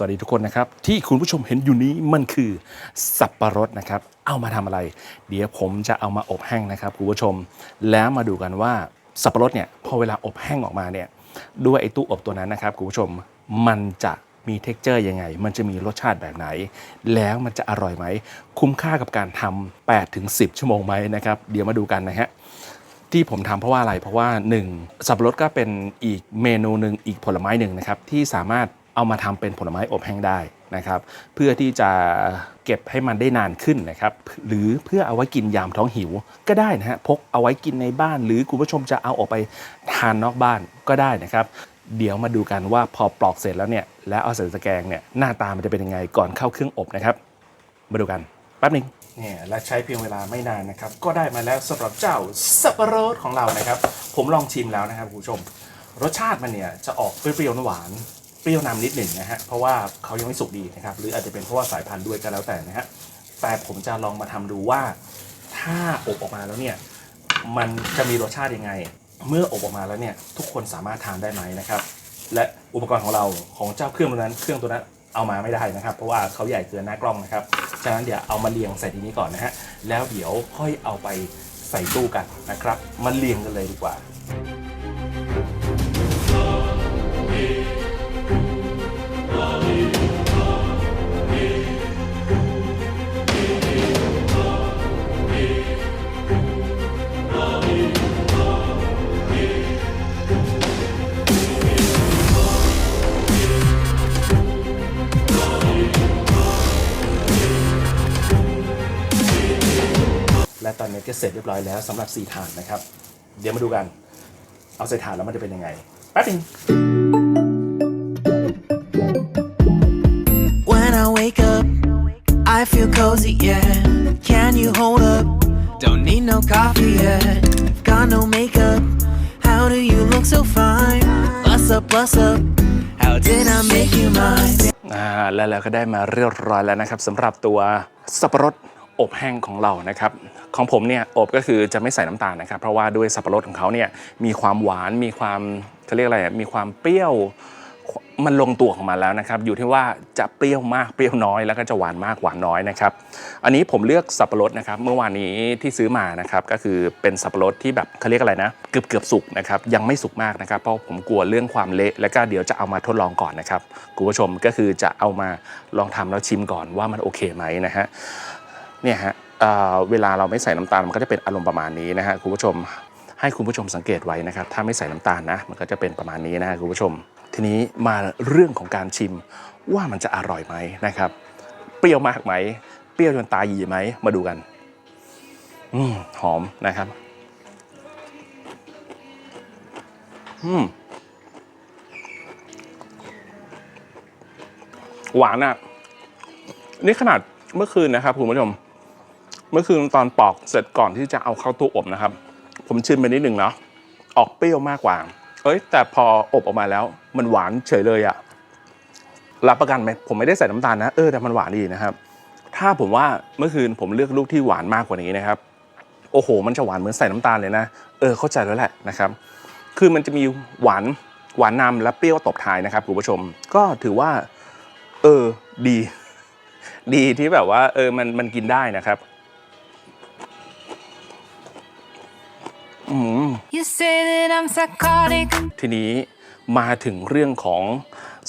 สวัสดีทุกคนนะครับ ที่คุณผู้ชมเห็นอยู่นี้มันคือสับปะรดนะครับ เอามาทำอะไร เดี๋ยวผมจะเอามาอบแห้งนะครับคุณผู้ชม แล้วมาดูกันว่าสับปะรดเนี่ยพอเวลาอบแห้งออกมาเนี่ยด้วยไอ้ตู้อบตัวนั้นนะครับคุณผู้ชมมันจะมีเท็กเจอร์ยังไง มันจะมีรสชาติแบบไหน แล้วมันจะอร่อยไหม คุ้มค่ากับการทำ8ถึง10 ชั่วโมงไหมนะครับ เดี๋ยวมาดูกันนะฮะ ที่ผมทำเพราะว่าอะไร เพราะว่า 1. สับปะรดก็เป็นอีกเมนูหนึ่งอีกผลไม้หนึ่งนะครับ ที่สามารถ เอามาทำเป็นผลไม้อบแห้งได้นะครับเพื่อที่จะเก็บให้มันได้นานขึ้นนะครับหรือเพื่อเอาไว้กินยามท้องหิวก็ได้นะฮะพกเอาไว้กินในบ้าน หรือคุณผู้ชมจะเอาออกไปทานนอกบ้านก็ได้นะครับ เดี๋ยวมาดูกันว่าพอปลอกเสร็จแล้วเนี่ยแล้วเอาใส่ตะแกรงเนี่ยหน้าตามันจะเป็นยังไงก่อนเข้าเครื่องอบนะครับ มาดูกันแป๊บหนึงเนี่ยและใช้เพียงเวลาไม่นานนะครับ ก็ได้มาแล้วสำหรับเจ้าสับปะรดของเรานะครับ ผมลองชิมแล้วนะครับคุณผู้ชม รสชาติมันเนี่ยจะออกเปรี้ยวๆหวาน รี้ยวนำนิดหนึ่งนะฮะเพราะว่าเขายังไม่สุกดีนะครับหรืออาจจะเป็นเพราะว่าสายพันธุ์ด้วยก็แล้วแต่นะฮะแต่ผมจะลองมาทำดูว่า ถ้าอบออกมาแล้วเนี่ยมันจะมีรสชาติยังไง เมื่ออบออกมาแล้วเนี่ยทุกคนสามารถทานได้ไหมนะครับ และอุปกรณ์ของเราของเจ้าเครื่องตัวนั้น เครื่องตัวนั้นเอามาไม่ได้นะครับ เพราะว่าเขาใหญ่เกินหน้ากล้องนะครับฉะนั้นเดี๋ยวเอามาเรียงใส่ทีนี้ก่อนนะฮะแล้วเดี๋ยวค่อยเอาไปใส่ตู้กันนะครับมาเรียงกันเลยดีกว่า และตอนนี้ก็เสร็จเรียบร้อยแล้วสำหรับ4ถาดนะครับ เดี๋ยวมาดูกัน เอาใส่ถาดแล้วมันจะเป็นยังไงแป๊บนึง When I wake up, I feel cozy, yeah. Can you hold up? Don't need no coffee yet. Got no makeup. How do you look so fine? Bust up, bust up. How did I make you mine? อ่าแล้วเราก็ได้มาเรียบร้อยแล้วนะครับสำหรับตัวสับปะรด อบแห้งของเรานะครับของผมเนี่ยอบก็คือจะไม่ใส่น้ำตาลนะครับ เพราะว่าด้วยสับปะรดของเขาเนี่ยมีความหวานมีความเขาเรียกอะไรมีความเปรี้ยวมันลงตัวของมันแล้วนะครับอยู่ที่ว่าจะเปรี้ยวมากเปรี้ยวน้อยแล้วก็จะหวานมากหวานน้อยนะครับอันนี้ผมเลือกสับปะรดนะครับเมื่อวานนี้ที่ซื้อมานะครับก็คือเป็นสับปะรดที่แบบเขาเรียกอะไรนะเกือบเกือบสุกนะครับยังไม่สุกมากนะครับ เพราะผมกลัวเรื่องความเละแล้วก็เดี๋ยวจะเอามาทดลองก่อนนะครับคุณผู้ชมก็คือจะเอามาลองทำแล้วชิมก่อนว่ามันโอเคไหมนะฮะ เนี่ยฮะเเวลาเราไม่ใส่น้ำตาลมันก็จะเป็นอารมณ์ประมาณนี้นะฮะคุณผู้ชมให้คุณผู้ชมสังเกตไว้นะครับ ถ้าไม่ใส่น้ำตาลนะ มันก็จะเป็นประมาณนี้นะคุณผู้ชม ทีนี้มาเรื่องของการชิมว่ามันจะอร่อยไหมนะครับ เปรี้ยวมากไหม เปรี้ยวจนตาหยีไหมมาดูกัน อืมหอมนะครับ อืมหวานอะ นี่ขนาดเมื่อคืนนะครับคุณผู้ชม เมื่อคืนตอนปอกเสร็จก่อนที่จะเอาเข้าตู้อบนะครับ ผมชิมไปนิดหนึ่งเนาะออกเปรี้ยวมากกว่า เอ้ย แต่พออบออกมาแล้ว มันหวานเฉยเลยอะรับประกันไหมผมไม่ได้ใส่น้ำตาลนะเออแต่มันหวานดีนะครับ ถ้าผมว่าเมื่อคืนผมเลือกลูกที่หวานมากกว่านี้นะครับ โอ้โห มันจะหวานเหมือนใส่น้ำตาลเลยนะเออเข้าใจแล้วแหละนะครับ คือมันจะมีหวานหวานนำและเปรี้ยวตบท้ายนะครับคุณผู้ชม ก็ถือว่า เออดี ดีที่แบบว่า เออมันมันกินได้นะครับ You say that I'm psychotic. ทีนี้มาถึงเรื่องของ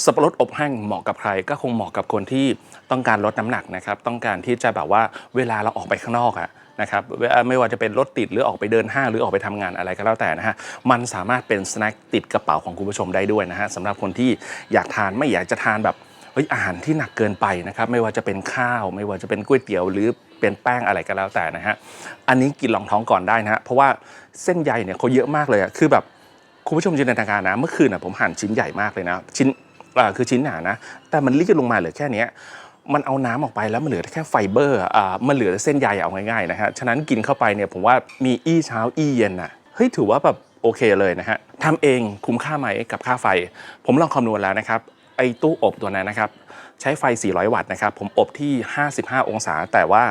สับปะรดอบแห้งเหมาะกับใคร ก็คงเหมาะกับคนที่ต้องการลดน้ำหนักนะครับ ต้องการที่จะแบบว่าเวลาเราออกไปข้างนอกอะนะครับเวลาไม่ว่าจะเป็นรถติดหรือออกไปเดินห้างหรือออกไปทำงานอะไรก็แล้วแต่นะฮะมันสามารถเป็นสแน็คติดกระเป๋าของคุณผู้ชมได้ด้วยนะฮะสำหรับคนที่อยากทานไม่อยากจะทานแบบเฮ้ยอาหารที่หนักเกินไปนะครับไม่ว่าจะเป็นข้าว ไม่ว่าจะเป็นก๋วยเตี๋ยวหรือ เป็นแป้งอะไรก็แล้วแต่นะฮะอันนี้กินรองท้องก่อนได้นะฮะเพราะว่าเส้นใยเนี่ยเขาเยอะมากเลยอะคือแบบคุณผู้ชมจินตนาการนะเมื่อคืนนะผมหั่นชิ้นใหญ่มากเลยนะชิ้นอ่าคือชิ้นหนานะ แต่มันรีดลงมาเหลือแค่นี้มันเอาน้ำออกไปแล้วมันเหลือแค่ไฟเบอร์อ่ามันเหลือเส้นใยเอาง่ายๆนะฮะฉะนั้นกินเข้าไปเนี่ยผมว่ามีอี้เช้าอี้เย็นน่ะเฮ้ยถือว่าแบบโอเคเลยนะฮะทำเองคุ้มค่าไหมกับค่าไฟ ผมลองคำนวณแล้วนะครับไอ้ตู้อบตัวนั้นนะครับ ใช้ไฟ 400 วัตต์นะครับ ผมอบที่ 55 องศา แต่ว่า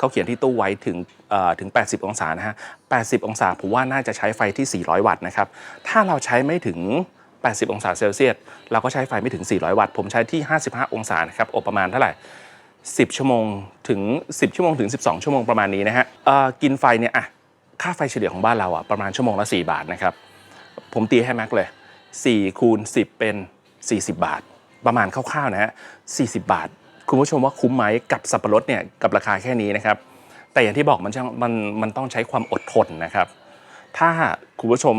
เขาเขียนที่ตู้ไว้ถึงถึง 80 องศานะฮะ 80 องศาผมว่าน่าจะใช้ไฟที่ 400 วัตต์นะครับ ถ้าเราใช้ไม่ถึง 80 องศาเซลเซียส เราก็ใช้ไฟไม่ถึง 400 วัตต์ ผมใช้ที่ 55 องศานะครับ อบประมาณเท่าไหร่ 10 ชั่วโมงถึง 10 ชั่วโมงถึง 12 ชั่วโมงประมาณนี้นะฮะกินไฟเนี่ยอะค่าไฟเฉลี่ยของบ้านเราอะประมาณชั่วโมงละ 4 บาทนะครับ ผมตีให้แม็กเลย 4 คูณ 10 เป็น 40 บาท ประมาณคร่าวๆนะฮะ 40 บาท คุณผู้ชมว่าคุ้มไหมกับสับปะรดเนี่ยกับราคาแค่นี้นะครับ แต่อย่างที่บอกมันช่างมันมันต้องใช้ความอดทนนะครับ ถ้าคุณผู้ชม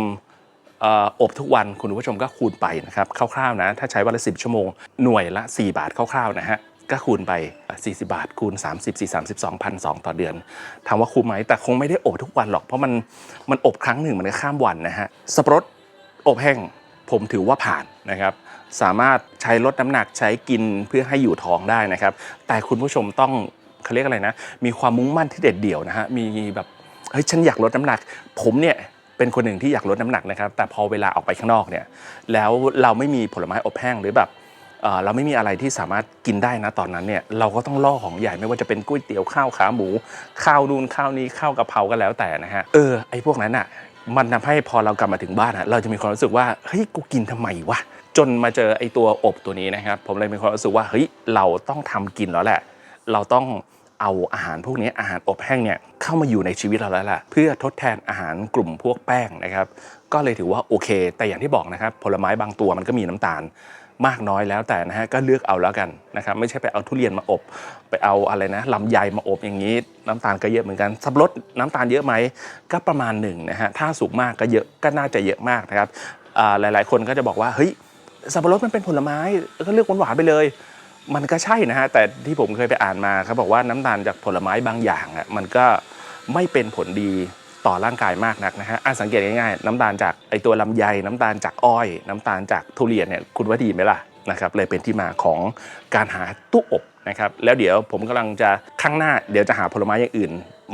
เอ่ออบทุกวันคุณผู้ชมก็คูณไปนะครับคร่าวๆนะถ้าใช้วันละ10 ชั่วโมงหน่วยละ 4 บาทคร่าวๆนะฮะก็คูณไป 40 บาท คูณ 30 4 32พันสต่อเดือนถามว่าคุ้มไหมแต่คงไม่ได้อบทุกวันหรอกเพราะมันมันอบครั้งหนึ่งมันก็ข้ามวันนะฮะสับปะรดอบแห้ง ผมถือว่าผ่านนะครับสามารถใช้ลดน้ำหนักใช้กินเพื่อให้อยู่ท้องได้นะครับ แต่คุณผู้ชมต้องเขาเรียกอะไรนะ มีความมุ่งมั่นที่เด็ดเดี่ยวนะฮะมีแบบเฮ้ยฉันอยากลดน้ำหนัก ผมเนี่ยเป็นคนหนึ่งที่อยากลดน้ำหนักนะครับ แต่พอเวลาออกไปข้างนอกเนี่ย แล้วเราไม่มีผลไม้อบแห้งหรือแบบเราไม่มีอะไรที่สามารถกินได้นะตอนนั้นเนี่ยเราก็ต้องล่อของใหญ่ไม่ว่าจะเป็นก๋วยเตี๋ยวข้าวขาหมู ข้าวนูนข้าวนี้ข้าวกะเพราก็แล้วแต่นะฮะเออไอ้พวกนั้นอะ มันทำให้พอเรากลับมาถึงบ้านอะเราจะมีความรู้สึกว่าเฮ้ยกูกินทำไมวะจนมาเจอไอ้ตัวอบตัวนี้นะครับ ผมเลยมีความรู้สึกว่าเฮ้ยเราต้องทำกินแล้วแหละ เราต้องเอาอาหารพวกนี้อาหารอบแห้งเนี่ยเข้ามาอยู่ในชีวิตเราแล้วล่ะเพื่อทดแทนอาหารกลุ่มพวกแป้งนะครับ ก็เลยถือว่าโอเค แต่อย่างที่บอกนะครับ ผลไม้บางตัวมันก็มีน้ำตาล มากน้อยแล้วแต่นะฮะก็เลือกเอาแล้วกันนะครับไม่ใช่ไปเอาทุเรียนมาอบ ไปเอาอะไรนะลำไยมาอบอย่างนี้ น้ำตาลก็เยอะเหมือนกันสับปะรดน้ำตาลเยอะไหมก็ประมาณหนึ่งนะฮะถ้าสุกมากก็เยอะก็น่าจะเยอะมากนะครับอ่าหลาย ๆ คนก็จะบอกว่าเฮ้ยสับปะรดมันเป็นผลไม้ก็เลือกหวานๆไปเลยมันก็ใช่นะฮะแต่ที่ผมเคยไปอ่านมาเขาบอกว่าน้ำตาลจากผลไม้บางอย่างอะมันก็ไม่เป็นผลดี ต่อร่างกายมากนักนะฮะอะสังเกตง่ายๆ น้ำตาลจากไอตัวลำไย น้ำตาลจากอ้อย น้ำตาลจากทุเรียนเนี่ยคุณว่าดีไหมล่ะนะครับเลยเป็นที่มาของการหาตู้อบนะครับแล้วเดี๋ยวผมกำลังจะข้างหน้าเดี๋ยวจะหาผลไม้อย่างอื่น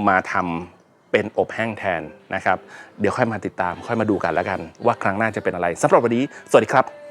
มาทำเป็นอบแห้งแทนนะครับ เดี๋ยวค่อยมาติดตามค่อยมาดูกันแล้วกัน ว่าครั้งหน้าจะเป็นอะไรสำหรับวันนี้ สวัสดีครับ